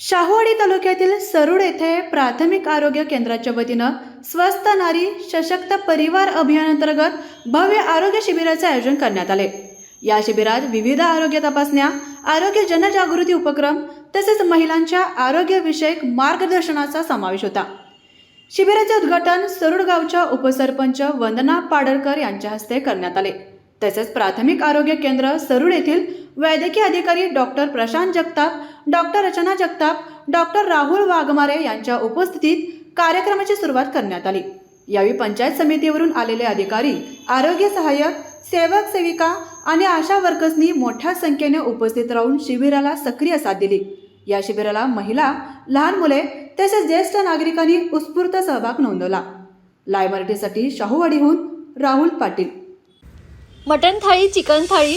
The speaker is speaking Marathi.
शाहूवाडी तालुक्यातील सरुड येथे प्राथमिक आरोग्य केंद्राच्या वतीनं स्वस्थ नारी सशक्त परिवार अभियानांतर्गत भव्य आरोग्य शिबिराचे आयोजन करण्यात आले. या शिबिरात विविध आरोग्य तपासण्या आरोग्य जनजागृती उपक्रम तसेच महिलांच्या आरोग्यविषयक मार्गदर्शनाचा समावेश होता. शिबिराचे उद्घाटन सरुड गावच्या उपसरपंच वंदना पाडळकर यांच्या हस्ते करण्यात आले. तसेच प्राथमिक आरोग्य केंद्र सरुड येथील वैद्यकीय अधिकारी doctor Prashant Jagtap doctor Rachana Jagtap doctor Rahul Waghmare यांच्या उपस्थितीत कार्यक्रमाची सुरुवात करण्यात आली. यावेळी पंचायत समितीवरून आलेले अधिकारी आरोग्य सहाय्यक सेवक सेविका आणि आशा वर्कर्सनी मोठ्या संख्येने उपस्थित राहून शिबिराला सक्रिय साथ दिली. या शिबिराला महिला लहान मुले तसेच ज्येष्ठ नागरिकांनी उत्स्फूर्त सहभाग नोंदवला. लाय मराठीसाठी शाहूवाडीहून Rahul Patil. Mutton thali chicken thali